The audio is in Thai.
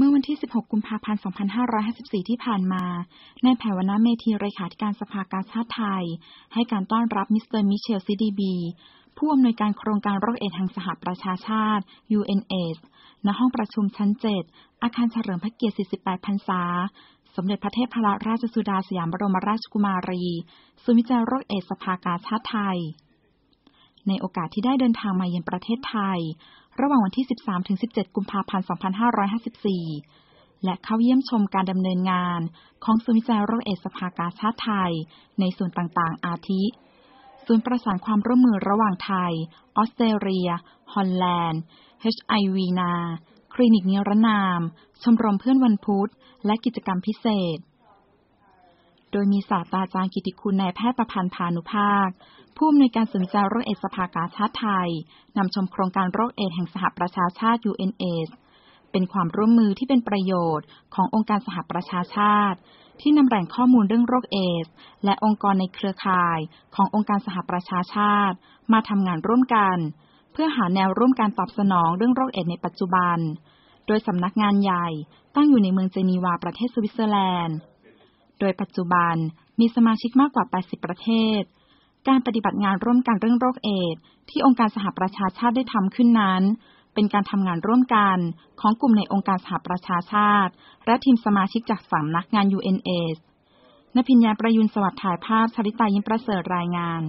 เมื่อวันที่ 16 กุมภาพันธ์ 2554 ที่ผ่านมาในแผวนาเมธีเลขาธิการสภากาชาติไทย ให้การต้อนรับมิสเตอร์มิเชลซิดีบี ผู้อำนวยการโครงการโรคเอดส์แห่งสหประชาชาติ UNAIDS ณ ห้องประชุมชั้น 7 อาคารเฉลิมพระเกียรติ 48 พรรษา สมเด็จพระเทพรัตนราชสุดาสยามบรมราชกุมารีศูนย์วิจัยโรคเอดส์สภากาชาติไทยในโอกาสที่ได้เดินทางมาเยือนประเทศไทย ระหว่างวันที่ 13-17 กุมภาพันธ์ 2554 และเข้าเยี่ยมชมการดำเนินงานของศูนย์วิจัยโรคเอดสภากาชาติไทย ในส่วนต่างๆ อาทิ ศูนย์ประสานความร่วมมือระหว่างไทย ออสเตรเลีย ฮอลแลนด์ HIV นา คลินิกนิรนาม ชมรมเพื่อนวันพุธ และกิจกรรมพิเศษ โดยมีศาสตราจารย์กิติคุณนายแพทย์ประพันธ์พานุภาค ผู้อำนวยการศูนย์วิจัยโรคเอดสภากาชาติไทย นำชมโครงการโรคเอดแห่งสหประชาชาติ UNAIDS เป็นความร่วมมือที่เป็นประโยชน์ขององค์การสหประชาชาติ ที่นำแหล่งข้อมูลเรื่องโรคเอดสและองค์กรในเครือข่ายขององค์การสหประชาชาติ มาทำงานร่วมกัน เพื่อหาแนวร่วมการตอบสนองเรื่องโรคเอดในปัจจุบัน โดยสำนักงานใหญ่ตั้งอยู่ในเมืองเจนีวาประเทศสวิตเซอร์แลนด์ โดยปัจจุบันมีสมาชิกมากกว่า 80 ประเทศ การปฏิบัติงานร่วมกันเรื่องโรคเอดที่องค์การสหประชาชาติได้ทำขึ้นนั้น เป็นการทำงานร่วมกันของกลุ่มในองค์การสหประชาชาติ และทีมสมาชิกจากสำนักงาน UNAIDS นพิญญาประยุนสวัสดิ์ถ่ายภาพชริตายิ้มประเสริฐรายงาน